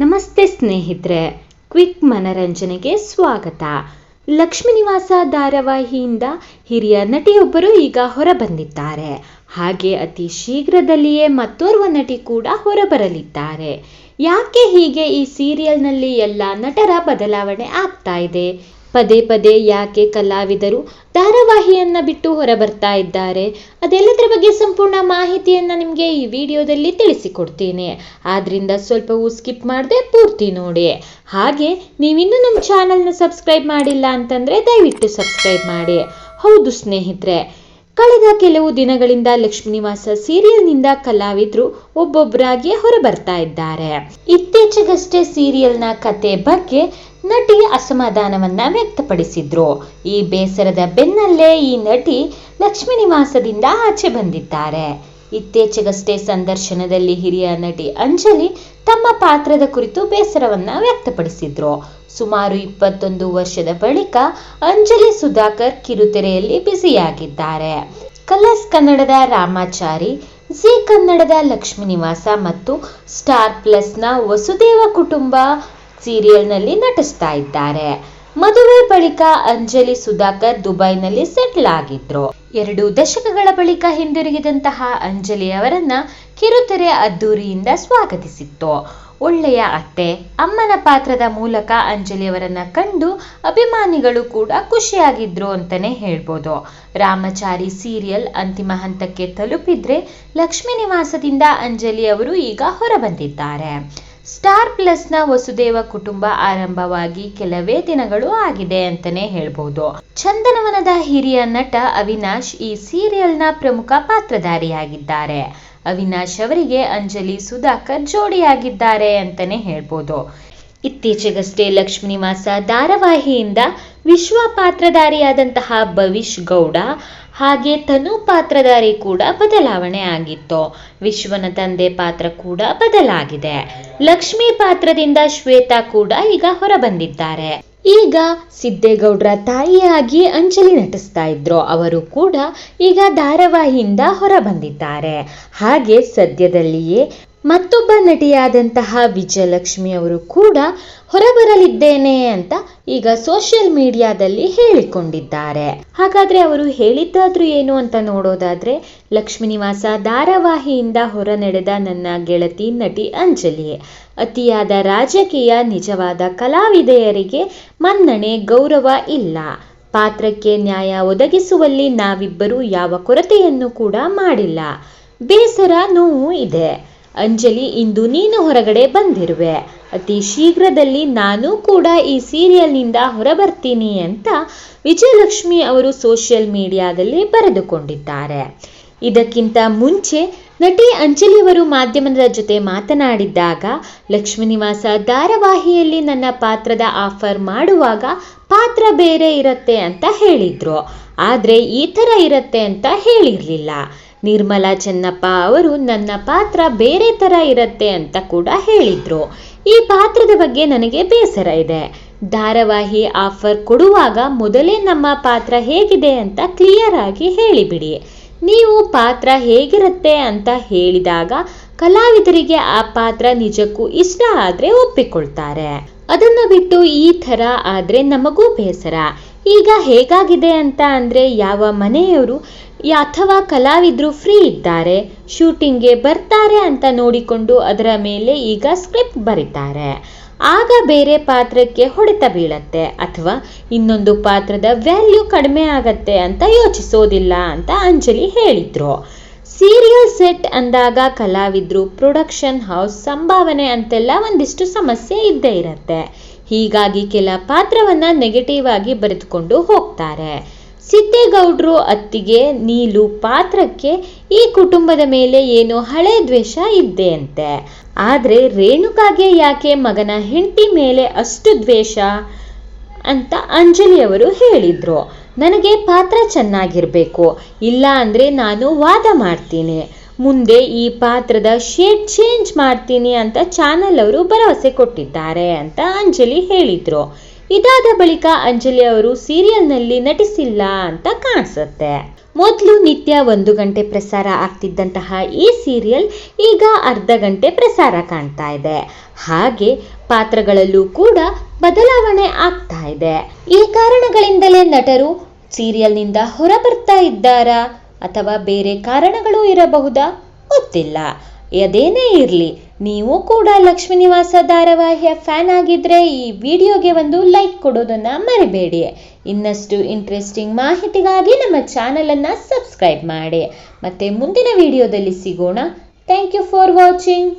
ನಮಸ್ತೆ ಸ್ನೇಹಿತರೆ, ಕ್ವಿಕ್ ಮನರಂಜನೆಗೆ ಸ್ವಾಗತ. ಲಕ್ಷ್ಮೀ ನಿವಾಸ ಧಾರಾವಾಹಿಯಿಂದ ಹಿರಿಯ ನಟಿಯೊಬ್ಬರು ಈಗ ಹೊರಬಂದಿದ್ದಾರೆ. ಹಾಗೆ ಅತಿ ಶೀಘ್ರದಲ್ಲಿಯೇ ಮತ್ತೋರ್ವ ನಟಿ ಕೂಡ ಹೊರಬರಲಿದ್ದಾರೆ. ಯಾಕೆ ಹೀಗೆ ಈ ಸೀರಿಯಲ್ನಲ್ಲಿ ಎಲ್ಲ ನಟರ ಬದಲಾವಣೆ ಆಗ್ತಾ ಇದೆ? ಪದೇ ಪದೇ ಯಾಕೆ ಕಲಾವಿದರು ಧಾರಾವಾಹಿಯನ್ನ ಬಿಟ್ಟು ಹೊರಬರ್ತಾ ಇದ್ದಾರೆ? ಅದೆಲ್ಲದರ ಬಗ್ಗೆ ಸಂಪೂರ್ಣ ಮಾಹಿತಿಯನ್ನ ನಿಮಗೆ ಈ ವಿಡಿಯೋದಲ್ಲಿ ತಿಳಿಸಿಕೊಡ್ತೀನಿ. ಆದ್ರಿಂದ ಸ್ವಲ್ಪವೂ ಸ್ಕಿಪ್ ಮಾಡದೆ ಪೂರ್ತಿ ನೋಡಿ. ಹಾಗೆ ನೀವಿನ್ನೂ ನಮ್ಮ ಚಾನಲ್ನ ಸಬ್ಸ್ಕ್ರೈಬ್ ಮಾಡಿಲ್ಲ ಅಂತಂದ್ರೆ ದಯವಿಟ್ಟು ಸಬ್ಸ್ಕ್ರೈಬ್ ಮಾಡಿ. ಹೌದು ಸ್ನೇಹಿತರೆ, ಕಳೆದ ಕೆಲವು ದಿನಗಳಿಂದ ಲಕ್ಷ್ಮೀನಿವಾಸ ಸೀರಿಯಲ್ನಿಂದ ಕಲಾವಿದರು ಒಬ್ಬೊಬ್ಬರಾಗಿ ಹೊರಬರ್ತಾ ಇದ್ದಾರೆ. ಇತ್ತೀಚೆಗಷ್ಟೇ ಸೀರಿಯಲ್ನ ಕತೆ ಬಗ್ಗೆ ನಟಿ ಅಸಮಾಧಾನವನ್ನ ವ್ಯಕ್ತಪಡಿಸಿದ್ರು. ಈ ಬೇಸರದ ಬೆನ್ನಲ್ಲೇ ಈ ನಟಿ ಲಕ್ಷ್ಮೀ ನಿವಾಸದಿಂದ ಆಚೆ ಬಂದಿದ್ದಾರೆ. ಇತ್ತೀಚೆಗಷ್ಟೇ ಸಂದರ್ಶನದಲ್ಲಿ ಹಿರಿಯ ನಟಿ ಅಂಜಲಿ ತಮ್ಮ ಪಾತ್ರದ ಕುರಿತು ಬೇಸರವನ್ನ ವ್ಯಕ್ತಪಡಿಸಿದ್ರು. ಸುಮಾರು ಇಪ್ಪತ್ತೊಂದು ವರ್ಷದ ಬಳಿಕ ಅಂಜಲಿ ಸುಧಾಕರ್ ಕಿರುತೆರೆಯಲ್ಲಿ ಬ್ಯುಸಿಯಾಗಿದ್ದಾರೆ. ಕಲರ್ಸ್ ಕನ್ನಡದ ರಾಮಾಚಾರಿ ಜಿ ಕನ್ನಡದ ಲಕ್ಷ್ಮೀ ನಿವಾಸ ಮತ್ತು ಸ್ಟಾರ್ ಪ್ಲಸ್ನ ವಸುದೇವ ಕುಟುಂಬ ಸೀರಿಯಲ್ನಲ್ಲಿ ನಟಿಸ್ತಾ ಇದ್ದಾರೆ. ಮದುವೆ ಬಳಿಕ ಅಂಜಲಿ ಸುಧಾಕರ್ ದುಬೈನಲ್ಲಿ ಸೆಟ್ಲ್ ಆಗಿದ್ರು. ಎರಡು ದಶಕಗಳ ಬಳಿಕ ಹಿಂದಿರುಗಿದಂತಹ ಅಂಜಲಿ ಅವರನ್ನ ಕಿರುತೆರೆ ಅದ್ದೂರಿಯಿಂದ ಸ್ವಾಗತಿಸಿತ್ತು. ಒಳ್ಳೆಯ ಅತ್ತೆ, ಅಮ್ಮನ ಪಾತ್ರದ ಮೂಲಕ ಅಂಜಲಿ ಅವರನ್ನ ಕಂಡು ಅಭಿಮಾನಿಗಳು ಕೂಡ ಖುಷಿಯಾಗಿದ್ರು ಅಂತಾನೆ ಹೇಳ್ಬೋದು. ರಾಮಚಾರಿ ಸೀರಿಯಲ್ ಅಂತಿಮ ಹಂತಕ್ಕೆ ತಲುಪಿದ್ರೆ ಲಕ್ಷ್ಮೀ ನಿವಾಸದಿಂದ ಅಂಜಲಿ ಅವರು ಈಗ ಹೊರಬಂದಿದ್ದಾರೆ. ಸ್ಟಾರ್ ಪ್ಲಸ್ನ ವಸುದೇವ ಕುಟುಂಬ ಆರಂಭವಾಗಿ ಕೆಲವೇ ದಿನಗಳು ಆಗಿದೆ ಅಂತಾನೆ ಹೇಳ್ಬೋದು. ಚಂದನವನದ ಹಿರಿಯ ನಟ ಅವಿನಾಶ್ ಈ ಸೀರಿಯಲ್ನ ಪ್ರಮುಖ ಪಾತ್ರಧಾರಿಯಾಗಿದ್ದಾರೆ. ಅವಿನಾಶ್ ಅವರಿಗೆ ಅಂಜಲಿ ಸುಧಾಕರ್ ಜೋಡಿಯಾಗಿದ್ದಾರೆ ಅಂತಾನೆ ಹೇಳ್ಬೋದು. ಇತ್ತೀಚೆಗಷ್ಟೇ ಲಕ್ಷ್ಮೀ ನಿವಾಸ ಧಾರಾವಾಹಿಯಿಂದ ವಿಶ್ವ ಪಾತ್ರಧಾರಿಯಾದಂತಹ ಭವಿಷ್ ಗೌಡ ಹಾಗೆ ತನು ಪಾತ್ರಧಾರಿ ಕೂಡ ಬದಲಾವಣೆ ಆಗಿತ್ತು. ವಿಶ್ವನ ತಂದೆ ಪಾತ್ರ ಕೂಡ ಬದಲಾಗಿದೆ. ಲಕ್ಷ್ಮಿ ಪಾತ್ರದಿಂದ ಶ್ವೇತಾ ಕೂಡ ಈಗ ಹೊರಬಂದಿದ್ದಾರೆ. ಈಗ ಸಿದ್ದೇಗೌಡರ ತಾಯಿಯಾಗಿ ಅಂಜಲಿ ನಟಿಸ್ತಾ ಇದ್ರು. ಅವರು ಕೂಡ ಈಗ ಧಾರಾವಾಹಿಯಿಂದ ಹೊರಬಂದಿದ್ದಾರೆ. ಹಾಗೆ ಸದ್ಯದಲ್ಲಿಯೇ ಮತ್ತೊಬ್ಬ ನಟಿಯಾದಂತಹ ವಿಜಯಲಕ್ಷ್ಮಿ ಅವರು ಕೂಡ ಹೊರಬರಲಿದ್ದೇನೆ ಅಂತ ಈಗ ಸೋಷಿಯಲ್ ಮೀಡಿಯಾದಲ್ಲಿ ಹೇಳಿಕೊಂಡಿದ್ದಾರೆ. ಹಾಗಾದ್ರೆ ಅವರು ಹೇಳಿದ್ದಾದ್ರೂ ಏನು ಅಂತ ನೋಡೋದಾದ್ರೆ, ಲಕ್ಷ್ಮೀನಿವಾಸ ಧಾರಾವಾಹಿಯಿಂದ ಹೊರ ನಡೆದ ನನ್ನ ಗೆಳತಿ ನಟಿ ಅಂಜಲಿ ಅತಿಯಾದ ರಾಜಕೀಯ, ನಿಜವಾದ ಕಲಾವಿದೆಯರಿಗೆ ಮನ್ನಣೆ ಗೌರವ ಇಲ್ಲ. ಪಾತ್ರಕ್ಕೆ ನ್ಯಾಯ ಒದಗಿಸುವಲ್ಲಿ ನಾವಿಬ್ಬರು ಯಾವ ಕೊರತೆಯನ್ನು ಕೂಡ ಮಾಡಿಲ್ಲ. ಬೇಸರ ನೋವು ಇದೆ. ಅಂಜಲಿ, ಇಂದು ನೀನು ಹೊರಗಡೆ ಬಂದಿರುವೆ. ಅತಿ ಶೀಘ್ರದಲ್ಲಿ ನಾನು ಕೂಡ ಈ ಸೀರಿಯಲ್ನಿಂದ ಹೊರಬರ್ತೀನಿ ಅಂತ ವಿಜಯಲಕ್ಷ್ಮಿ ಅವರು ಸೋಷಿಯಲ್ ಮೀಡಿಯಾದಲ್ಲಿ ಬರೆದುಕೊಂಡಿದ್ದಾರೆ. ಇದಕ್ಕಿಂತ ಮುಂಚೆ ನಟಿ ಅಂಜಲಿಯವರು ಮಾಧ್ಯಮದ ಜೊತೆ ಮಾತನಾಡಿದ್ದಾಗ, ಲಕ್ಷ್ಮೀ ನಿವಾಸ ಧಾರಾವಾಹಿಯಲ್ಲಿ ನನ್ನ ಪಾತ್ರದ ಆಫರ್ ಮಾಡುವಾಗ ಪಾತ್ರ ಬೇರೆ ಇರುತ್ತೆ ಅಂತ ಹೇಳಿದ್ರು. ಆದರೆ ಈ ಥರ ಇರುತ್ತೆ ಅಂತ ಹೇಳಿರಲಿಲ್ಲ. ನಿರ್ಮಲಾ ಚೆನ್ನಪ್ಪ ಅವರು, ನನ್ನ ಪಾತ್ರ ಬೇರೆ ಥರ ಇರತ್ತೆ ಅಂತ ಕೂಡ ಹೇಳಿದರು. ಈ ಪಾತ್ರದ ಬಗ್ಗೆ ನನಗೆ ಬೇಸರ ಇದೆ. ಧಾರಾವಾಹಿ ಆಫರ್ ಕೊಡುವಾಗ ಮೊದಲೇ ನಮ್ಮ ಪಾತ್ರ ಹೇಗಿದೆ ಅಂತ ಕ್ಲಿಯರ್ ಆಗಿ ಹೇಳಿಬಿಡಿ. ನೀವು ಪಾತ್ರ ಹೇಗಿರುತ್ತೆ ಅಂತ ಹೇಳಿದಾಗ ಕಲಾವಿದರಿಗೆ ಆ ಪಾತ್ರ ನಿಜಕ್ಕೂ ಇಷ್ಟ ಆದರೆ ಒಪ್ಪಿಕೊಳ್ತಾರೆ. ಅದನ್ನು ಬಿಟ್ಟು ಈ ಥರ ಆದರೆ ನಮಗೂ ಬೇಸರ. ಈಗ ಹೇಗಾಗಿದೆ ಅಂತ ಅಂದರೆ ಯಾವ ಮನೆಯವರು ಅಥವಾ ಕಲಾವಿದರು ಫ್ರೀ ಇದ್ದಾರೆ, ಶೂಟಿಂಗ್ಗೆ ಬರ್ತಾರೆ ಅಂತ ನೋಡಿಕೊಂಡು ಅದರ ಮೇಲೆ ಈಗ ಸ್ಕ್ರಿಪ್ಟ್ ಬರೀತಾರೆ. ಆಗ ಬೇರೆ ಪಾತ್ರಕ್ಕೆ ಹೊಡೆತ ಬೀಳತ್ತೆ ಅಥವಾ ಇನ್ನೊಂದು ಪಾತ್ರದ ವ್ಯಾಲ್ಯೂ ಕಡಿಮೆ ಆಗತ್ತೆ ಅಂತ ಯೋಚಿಸೋದಿಲ್ಲ ಅಂತ ಅಂಜಲಿ ಹೇಳಿದ್ರು. ಸೀರಿಯಲ್ ಸೆಟ್ ಅಂದಾಗ ಕಲಾವಿದರು ಪ್ರೊಡಕ್ಷನ್ ಹೌಸ್ ಸಂಭಾವನೆ ಅಂತೆಲ್ಲ ಒಂದಿಷ್ಟು ಸಮಸ್ಯೆ ಇದ್ದೇ ಇರತ್ತೆ. ಹೀಗಾಗಿ ಕೆಲ ಪಾತ್ರವನ್ನ ನೆಗೆಟಿವ್ ಆಗಿ ಬರೆದುಕೊಂಡು ಹೋಗ್ತಾರೆ. ಸಿದ್ದೇಗೌಡರು ಅತ್ತಿಗೆ ನೀಲು ಪಾತ್ರಕ್ಕೆ ಈ ಕುಟುಂಬದ ಮೇಲೆ ಏನೋ ಹಳೆ ದ್ವೇಷ ಇದ್ದೆ ಅಂತೆ ಆದರೆ ರೇಣುಕಾಗೆ ಯಾಕೆ ಮಗನ ಹೆಂಡತಿ ಮೇಲೆ ಅಷ್ಟು ದ್ವೇಷ? ಅಂತ ಅಂಜಲಿ ಅವರು ಹೇಳಿದ್ರು. ನನಗೆ ಪಾತ್ರ ಚೆನ್ನಾಗಿರಬೇಕು. ಇಲ್ಲ ಅಂದರೆ ನಾನು ವಾದ ಮಾಡ್ತೀನಿ. ಮುಂದೆ ಈ ಪಾತ್ರದ ಶೇಡ್ ಚೇಂಜ್ ಮಾಡ್ತೀನಿ ಅಂತ ಚಾನೆಲ್ ಅವರು ಭರವಸೆ ಕೊಟ್ಟಿದ್ದಾರೆ ಅಂತ ಅಂಜಲಿ ಹೇಳಿದ್ರು. ಇದಾದ ಬಳಿಕ ಅಂಜಲಿ ಅವರು ಸೀರಿಯಲ್ನಲ್ಲಿ ನಟಿಸಿಲ್ಲ ಅಂತ ಕಾಣಿಸುತ್ತೆ. ಮೊದಲು ನಿತ್ಯ ಒಂದು ಗಂಟೆ ಪ್ರಸಾರ ಆಗ್ತಿದ್ದಂತಹ ಈ ಸೀರಿಯಲ್ ಈಗ ಅರ್ಧ ಗಂಟೆ ಪ್ರಸಾರ ಕಾಣ್ತಾ ಇದೆ. ಹಾಗೆ ಪಾತ್ರಗಳಲ್ಲೂ ಕೂಡ ಬದಲಾವಣೆ ಆಗ್ತಾ ಇದೆ. ಈ ಕಾರಣಗಳಿಂದಲೇ ನಟರು ಸೀರಿಯಲ್ನಿಂದ ಹೊರ ಬರ್ತಾ ಇದ್ದಾರಾ? ಅಥವಾ ಬೇರೆ ಕಾರಣಗಳು ಇರಬಹುದಾ? ಗೊತ್ತಿಲ್ಲ. ಅದೇನೇ ಇರಲಿ, ನೀವು ಕೂಡ ಲಕ್ಷ್ಮೀ ನಿವಾಸ ಧಾರಾವಾಹಿಯ ಫ್ಯಾನ್ ಆಗಿದ್ರೆ ಈ ವಿಡಿಯೋಗೆ ಒಂದು ಲೈಕ್ ಕೊಡೋದನ್ನ ಮರಿಬೇಡಿ. ಇನ್ನಷ್ಟು ಇಂಟ್ರೆಸ್ಟಿಂಗ್ ಮಾಹಿತಿಗಾಗಿ ನಮ್ಮ ಚಾನಲನ್ನು ಸಬ್ಸ್ಕ್ರೈಬ್ ಮಾಡಿ. ಮತ್ತೆ ಮುಂದಿನ ವಿಡಿಯೋದಲ್ಲಿ ಸಿಗೋಣ. Thank you for watching